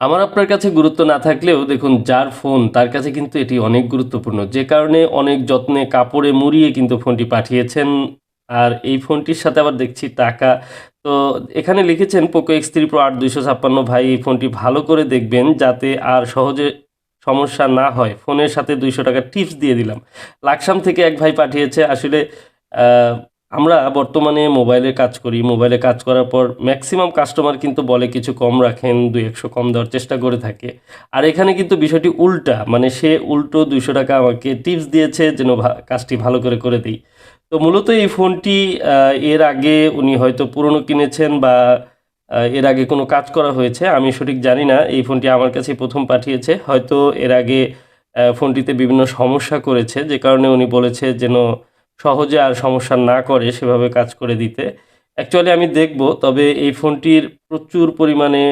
আমার আপনার কাছে গুরুত্ব না থাকলেও দেখুন, যার ফোন, তার কাছে কিন্তু এটি অনেক গুরুত্বপূর্ণ। যে কারণে অনেক যত্নে কাপড়ে মুড়িয়ে কিন্তু ফোনটি পাঠিয়েছেন, আর এই ফোনটির সাথে আবার দেখছি টাকা। তো এখানে লিখেছেন পোকো এক্স থ্রি প্রো আট দুইশো ছাপ্পান্ন, ভাই, এই ফোনটি ভালো করে দেখবেন যাতে আর সহজে সমস্যা না হয়। ফোনের সাথে দুইশো টাকা টিপস দিয়ে দিলাম। লাকসাম থেকে এক ভাই পাঠিয়েছে, আসলে আমরা বর্তমানে মোবাইলে কাজ করি, মোবাইলে কাজ করার পর ম্যাক্সিমাম কাস্টমার কিন্তু বলে কিছু কম রাখেন দুই একশো কম দেওয়ার চেষ্টা করে থাকে। আর এখানে কিন্তু বিষয়টি উল্টা মানে সে উল্টো দুইশো টাকা আমাকে টিপস দিয়েছে যেন কাজটি ভালো করে করে দিই। তো মূলত এই ফোনটি এর আগে উনি হয়তো পুরনো কিনেছেন বা এর আগে কোনো কাজ করা হয়েছে, আমি সঠিক জানি না, এই ফোনটি আমার কাছে প্রথম পাঠিয়েছে। হয়তো এর আগে ফোনটিতে বিভিন্ন সমস্যা করেছে, যে কারণে উনি বলেছে যেন সহজে আর সমস্যা না করে সেভাবে কাজ করে দিতে। অ্যাকচুয়ালি আমি দেখব, তবে এই ফোনটির প্রচুর পরিমাণে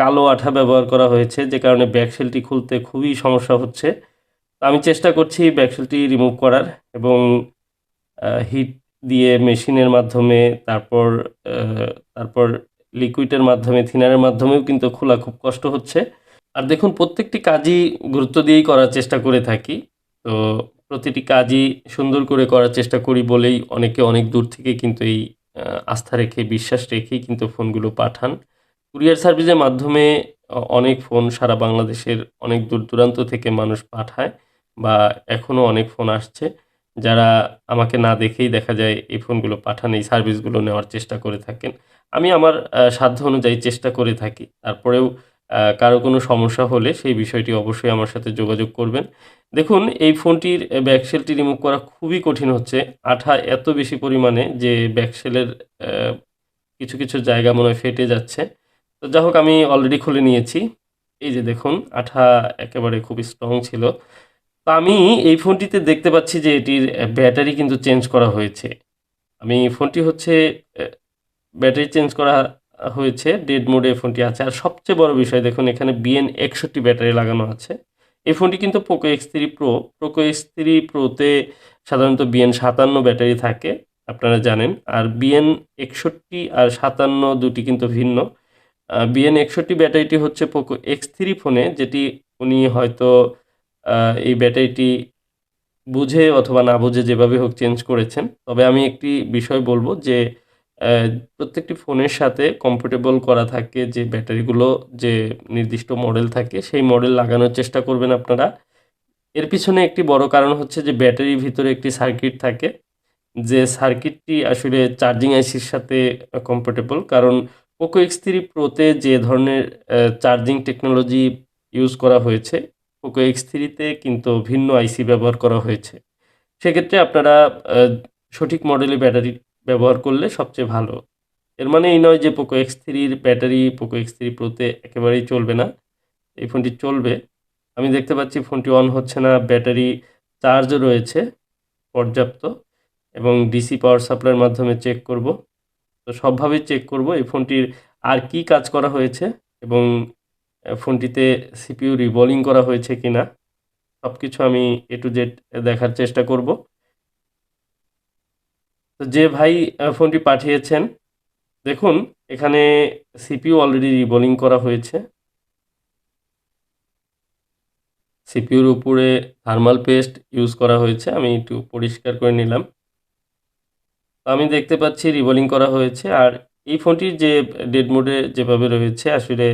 কালো আঠা ব্যবহার করা হয়েছে, যে কারণে ব্যাকসেলটি খুলতে খুবই সমস্যা হচ্ছে। আমি চেষ্টা করছি ব্যাকসেলটি রিমুভ করার এবং হিট দিয়ে মেশিনের মাধ্যমে, তারপর তারপর লিকুইডের মাধ্যমে, থিনারের মাধ্যমেও কিন্তু খোলা খুব কষ্ট হচ্ছে। আর দেখুন, প্রত্যেকটি কাজই গুরুত্ব দিয়েই করার চেষ্টা করে থাকি। তো প্রতিটি কাজই সুন্দর করে করার চেষ্টা করি বলেই অনেকে অনেক দূর থেকে কিন্তু এই আস্থা রেখে, বিশ্বাস রেখেই কিন্তু ফোনগুলো পাঠান। কুরিয়ার সার্ভিসের মাধ্যমে অনেক ফোন সারা বাংলাদেশের অনেক দূর দূরান্ত থেকে মানুষ পাঠায় বা এখনও অনেক ফোন আসছে। যারা আমাকে না দেখেই দেখা যায় এই ফোনগুলো পাঠান, এই সার্ভিসগুলো নেওয়ার চেষ্টা করে থাকেন। আমি আমার সাধ্য অনুযায়ী চেষ্টা করে থাকি। তারপরেও কারও কোনো সমস্যা হলে সেই বিষয়টি অবশ্যই আমার সাথে যোগাযোগ করবেন। দেখুন, এই ফোনটির ব্যাকসেলটি রিমুভ করা খুবই কঠিন হচ্ছে। আঠা এত বেশি পরিমাণে যে ব্যাকসেলের কিছু কিছু জায়গা মনে হয় ফেটে যাচ্ছে। তো যাই হোক, আমি অলরেডি খুলে নিয়েছি। এই যে দেখুন, আঠা একেবারে খুবই স্ট্রং ছিল। তো আমি এই ফোনটিতে দেখতে পাচ্ছি যে এটির ব্যাটারি কিন্তু চেঞ্জ করা হয়েছে। আমি ফোনটি হচ্ছে ব্যাটারি চেঞ্জ করা হয়েছে, ডেড মোডে এই ফোনটি আছে। আর সবচেয়ে বড় বিষয়, দেখুন, এখানে বিএন একষট্টি ব্যাটারি লাগানো আছে। এই ফোনটি কিন্তু Poco X three pro Poco X three প্রোতে সাধারণত বিএন সাতান্ন ব্যাটারি থাকে, আপনারা জানেন। আর বিএন একষট্টি আর সাতান্ন দুটি কিন্তু ভিন্ন। বিএন একষট্টি ব্যাটারিটি হচ্ছে পোকো এক্স থ্রি ফোনে, যেটি উনি হয়তো এই ব্যাটারিটি বুঝে অথবা না বুঝে যেভাবে হোক চেঞ্জ করেছেন। তবে আমি একটি বিষয় বলব যে প্রত্যেকটি ফোনের সাথে কম্পাটেবল করা থাকে, যে ব্যাটারিগুলো যে নির্দিষ্ট মডেল থাকে, সেই মডেল লাগানোর চেষ্টা করবেন আপনারা। এর পিছনে একটি বড় কারণ হচ্ছে যে ব্যাটারির ভিতরে একটি সার্কিট থাকে, যে সার্কিটটি আসলে চার্জিং আইসির সাথে কম্পাটেবল কারণ পোকো এক্স থ্রি প্রোতে যে ধরনের চার্জিং টেকনোলজি ইউজ করা হয়েছে পোকো এক্স থ্রিতে কিন্তু ভিন্ন আইসি ব্যবহার করা হয়েছে। সেক্ষেত্রে আপনারা সঠিক মডেলে ব্যাটারি ব্যবহার করলে সবচেয়ে ভালো। এর মানে এই নয় যে পোকো এক্স থ্রির ব্যাটারি পোকো এক্স থ্রি প্রোতে একেবারেই চলবে না। এই ফোনটি চলবে। আমি দেখতে পাচ্ছি ফোনটি অন হচ্ছে না ব্যাটারি চার্জও রয়েছে পর্যাপ্ত এবং ডিসি পাওয়ার সাপ্লাইয়ের মাধ্যমে চেক করব। তো সবভাবেই চেক করব এই ফোনটির আর কি কাজ করা হয়েছে এবং ফোনটিতে সিপিইউ রিভলিং করা হয়েছে কি না সব কিছু আমি এ টু জেড দেখার চেষ্টা করব। তো যে ভাই ফোনটি পাঠিয়েছেন, দেখুন, এখানে সিপিইউ অলরেডি রিবোলিং করা হয়েছে। সিপিইউর উপরে থার্মাল পেস্ট ইউজ করা হয়েছে, আমি একটু পরিষ্কার করে নিলাম। আমি দেখতে পাচ্ছি রিবোলিং করা হয়েছে, আর এই ফোনটির যে ডেড মোডে যেভাবে রয়েছে, আসলে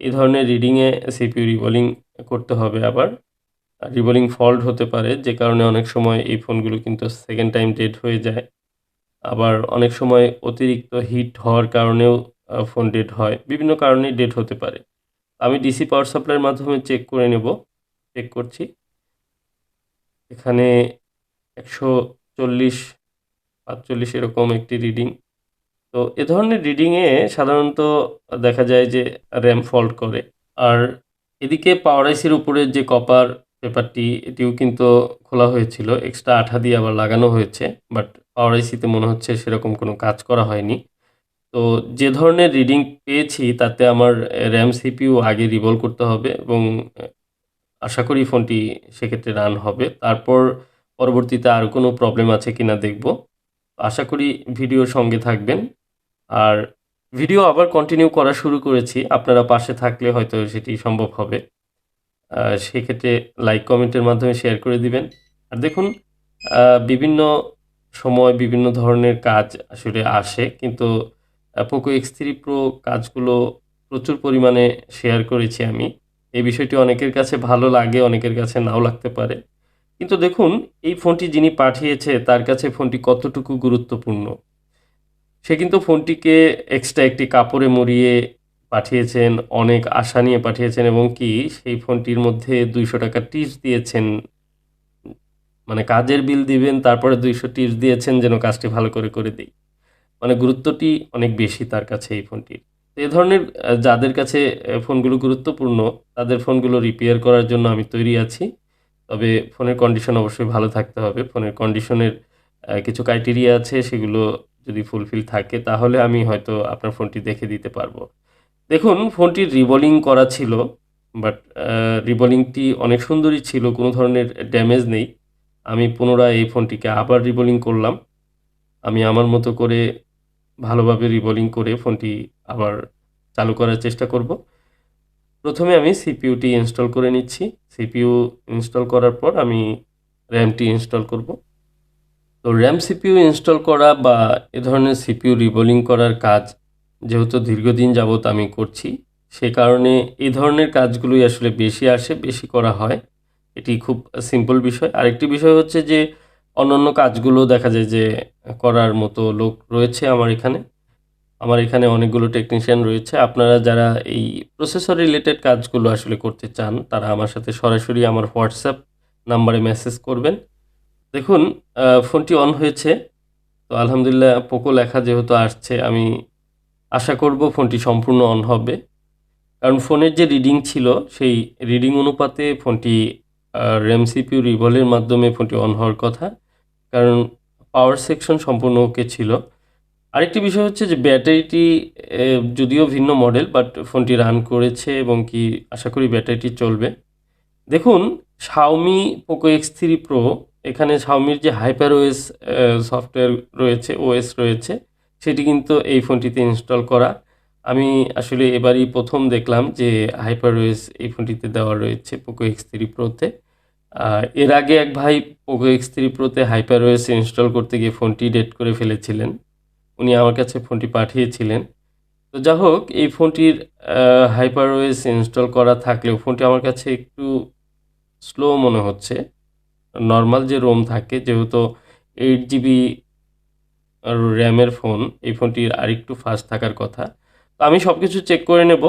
এই ধরনের রিডিংয়ে সিপিইউ রিবোলিং করতে হবে আবার। রিবোলিং ফল্ট হতে পারে, যে কারণে অনেক সময় এই ফোনগুলো কিন্তু সেকেন্ড টাইম ডেড হয়ে যায়। আবার অনেক সময় অতিরিক্ত হিট হওয়ার কারণেও ফোন ডেড হয়। বিভিন্ন কারণেই ডেড হতে পারে। আমি ডিসি পাওয়ার সাপ্লাইয়ের মাধ্যমে চেক করে নেব। চেক করছি। এখানে একশো চল্লিশ, পাঁচচল্লিশ এরকম একটি রিডিং। তো এ ধরনের রিডিংয়ে সাধারণত দেখা যায় যে র্যাম ফল্ট করে। আর এদিকে পাওয়ার আইসির উপরে যে কপার পেপারটি, এটিও কিন্তু খোলা হয়েছিল। এক্সট্রা আঠা দিয়ে আবার লাগানো হয়েছে। বাট পাওয়ার আইসিতে মনে হচ্ছে সেরকম কোনো কাজ করা হয়নি। তো যে ধরনের রিডিং পেয়েছি, তাতে আমার র্যাম সিপিইউ আগে রিভলভ করতে হবে এবং আশা করি ফোনটি সেক্ষেত্রে রান হবে। তারপর পরবর্তীতে আর কোনো প্রবলেম আছে কি না দেখব। আশা করি ভিডিওর সঙ্গে থাকবেন। আর ভিডিও আবার কন্টিনিউ করা শুরু করেছি। আপনারা পাশে থাকলে হয়তো সেটি সম্ভব হবে। সেক্ষেত্রে লাইক কমেন্টের মাধ্যমে শেয়ার করে দিবেন। আর দেখুন বিভিন্ন সময় বিভিন্ন ধরনের কাজ আসলে আসে, কিন্তু পোকো এক্স থ্রি প্রো কাজগুলো প্রচুর পরিমাণে শেয়ার করেছি আমি। এই বিষয়টি অনেকের কাছে ভালো লাগে, অনেকের কাছে নাও লাগতে পারে। কিন্তু দেখুন, এই ফোনটি যিনি পাঠিয়েছে, তার কাছে ফোনটি কতটুকু গুরুত্বপূর্ণ? সে কিন্তু ফোনটিকে এক্সট্রা একটি কাপড়ে মুড়িয়ে পাঠিয়েছেন, অনেক আশা নিয়ে পাঠিয়েছেন, এবং কি সেই ফোনটির মধ্যে দুইশো টাকা টিপস দিয়েছেন মানে কাজের বিল দিবেন, তারপরে দুইশো টিপস দিয়েছেন যেন কাজটি ভালো করে করে দিই। মানে গুরুত্বটি অনেক বেশি তার কাছে এই ফোনটির। এ ধরনের যাদের কাছে ফোনগুলো গুরুত্বপূর্ণ, তাদের ফোনগুলো রিপেয়ার করার জন্য আমি তৈরি আছি। তবে ফোনের কন্ডিশন অবশ্যই ভালো থাকতে হবে। ফোনের কন্ডিশনের কিছু ক্রাইটেরিয়া আছে, সেগুলো যদি ফুলফিল থাকে, তাহলে আমি হয়তো আপনার ফোনটি দেখে দিতে পারব। দেখুন, ফোনটির রিবলিং করা ছিল, বাট রিবলিংটি অনেক সুন্দরই ছিল, কোনো ধরনের ড্যামেজ নেই। আমি পুনরায় এই ফোনটিকে আবার রিবলিং করলাম। আমি আমার মতো করে ভালোভাবে রিবলিং করে ফোনটি আবার চালু করার চেষ্টা করব। প্রথমে আমি সিপিইউটি ইনস্টল করে নিচ্ছি। সিপিইউ ইনস্টল করার পর আমি র্যামটি ইনস্টল করব। তো র্যাম সিপিইউ ইনস্টল করা বা এ ধরনের সিপিইউ রিবোলিং করার কাজ যেহেতু দীর্ঘদিন যাবত আমি করছি, সে কারণে এই ধরনের কাজগুলোই আসলে বেশি আসে, বেশি করা হয়। এটি খুব সিম্পল বিষয়। আরেকটি বিষয় হচ্ছে যে, অন্যান্য কাজগুলো দেখা যায় যে, করার মতো লোক রয়েছে আমার এখানে। আমার এখানে অনেকগুলো টেকনিশিয়ান রয়েছে। আপনারা যারা এই প্রসেসর রিলেটেড কাজগুলো আসলে করতে চান, তারা আমার সাথে সরাসরি আমার হোয়াটসঅ্যাপ নাম্বারে মেসেজ করবেন। দেখুন ফোনটি অন হয়েছে। তো আলহামদুলিল্লাহ পোকো লেখা যেহেতু আসছে, আমি আশা করব ফোনটি সম্পূর্ণ অন হবে। কারণ ফোনের যে রিডিং ছিল, সেই রিডিং অনুপাতে ফোনটি র্যাম সিপিউ রিভলের মাধ্যমে ফোনটি অন হওয়ার কথা। কারণ পাওয়ার সেকশন সম্পূর্ণ ওকে ছিল। আরেকটি বিষয় হচ্ছে যে ব্যাটারিটি যদিও ভিন্ন মডেল বাট ফোনটি রান করেছে এবং কি আশা করি ব্যাটারিটি চলবে। দেখুন Xiaomi Poco X three pro এখানে শাওমির যে হাইপার ওএস সফটওয়্যার রয়েছে ওএস রয়েছে, সেটি কিন্তু এই ফোনটিতে ইনস্টল করা। আমি আসলে এবারই প্রথম দেখলাম যে হাইপার ওএস এই ফোনটিতে দেওয়া রয়েছে পোকো এক্স থ্রি প্রোতে এর আগে এক ভাই পোকো এক্স থ্রি প্রোতে হাইপার ওএস ইনস্টল করতে গিয়ে ফোনটি ডেট করে ফেলেছিলেন। উনি আমার কাছে ফোনটি পাঠিয়েছিলেন। তো যা হোক, এই ফোনটির হাইপার ওএস ইনস্টল করা থাকলেও ফোনটি আমার কাছে একটু স্লো মনে হচ্ছে। নর্মাল যে রোম থাকে, যেহেতু এইট জিবি র্যামের ফোন এই ফোনটির আরেকটু ফাস্ট থাকার কথা। তো আমি সব কিছু চেক করে নেব।